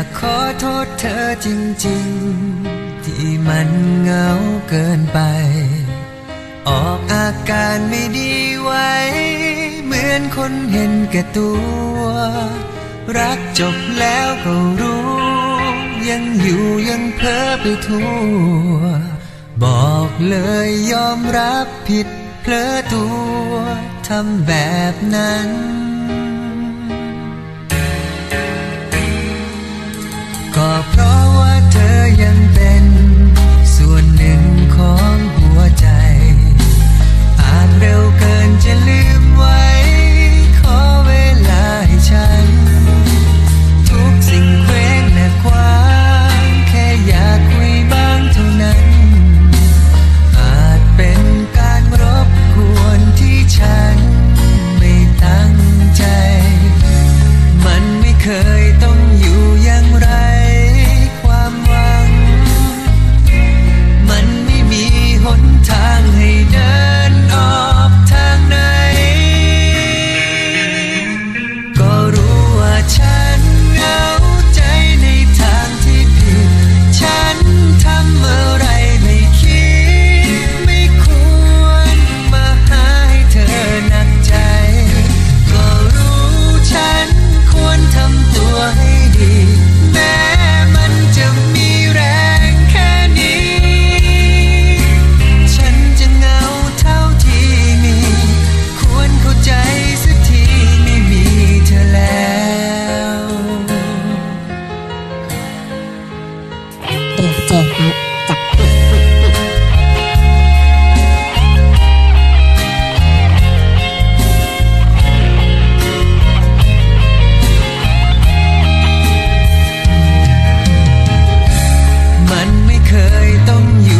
ากขอโทษเธอจริง ๆ ที่มันเหงาเกินไป ออกอาการไม่ดีไว้ เหมือนคนเห็นแก่ตัว รักจบแล้วก็รู้ ยังอยู่ยังเพ้อไปทั่ว บอกเลยยอมรับผิดเพลอตัวทำแบบนั้น เคยต้องอยู่